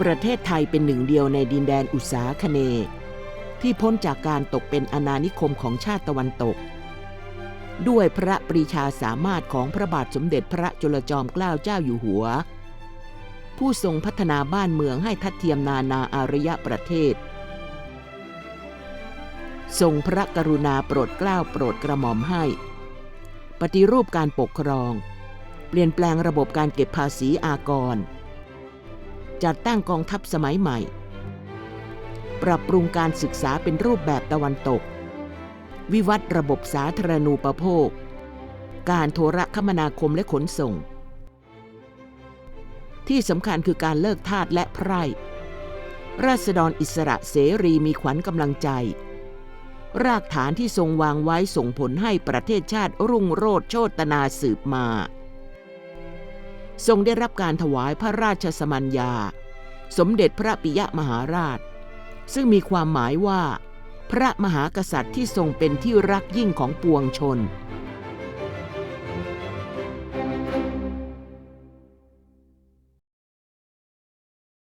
ประเทศไทยเป็นหนึ่งเดียวในดินแดนอุษาคเน ที่พ้นจากการตกเป็นอาณานิคมของชาติตะวันตก ด้วยพระปรีชาสามารถของพระบาทสมเด็จพระจุลจอมเกล้าเจ้าอยู่หัว ผู้ทรงพัฒนาบ้านเมืองให้ทัดเทียมนานาอารยประเทศ ทรงพระกรุณาโปรดเกล้าโปรดกระหม่อมให้ ปฏิรูปการปกครอง เปลี่ยนแปลงระบบการเก็บภาษีอากร จัดตั้งกองทัพสมัยใหม่ ปรับปรุงการศึกษาเป็นรูปแบบตะวันตก วิวัฒน์ระบบสาธารณูปโภค การโทรคมนาคมและขนส่ง ที่สำคัญคือการเลิกทาสและไพร่ ราษฎรอิสระเสรีมีขวัญกำลังใจ รากฐานที่ทรงวางไว้ส่งผลให้ประเทศชาติรุ่งโรจน์โชตนาสืบมา ทรงได้รับการถวายพระราชสมัญญา สมเด็จพระปิยมหาราช ซึ่งมีความหมายว่า พระมหากษัตริย์ที่ทรงเป็นที่รักยิ่งของปวงชน